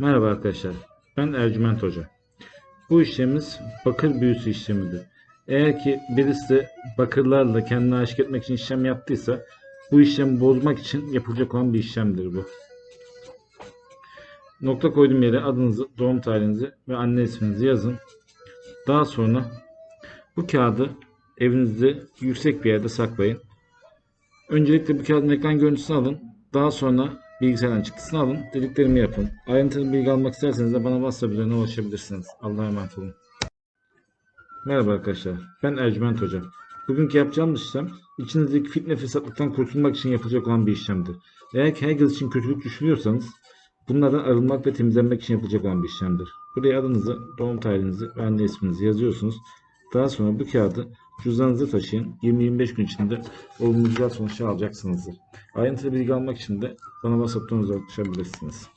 Merhaba arkadaşlar. Ben Ercüment Hoca. Bu işlemimiz bakır büyüsü işlemidir. Eğer ki birisi bakırlarla kendini aşık etmek için işlem yaptıysa bu işlemi bozmak için yapılacak olan bir işlemdir bu. Nokta koyduğum yere adınızı, doğum tarihinizi ve anne isminizi yazın. Daha sonra bu kağıdı evinizde yüksek bir yerde saklayın. Öncelikle bu kağıdın ekran görüntüsünü alın. Daha sonra bilgisayardan çıktısını alın. Dediklerimi yapın. Ayrıntılı bilgi almak isterseniz de bana WhatsApp üzerinden ulaşabilirsiniz. Allah'a emanet olun. Merhaba arkadaşlar. Ben Ercüment Hoca. Bugünkü yapacağımız işlem içinizdeki fitne fesatlıktan kurtulmak için yapılacak olan bir işlemdir. Eğer ki herkes için kötülük düşünüyorsanız bunlardan arınmak ve temizlenmek için yapılacak olan bir işlemdir. Buraya adınızı, doğum tarihinizi ve anne isminizi yazıyorsunuz. Daha sonra bu kağıdı cüzdanınıza taşıyın. 20-25 gün içinde olumlu güzel sonuçlar alacaksınızdır. Ayrıntılı bilgi almak için de bana WhatsApp'tan ulaşabilirsiniz.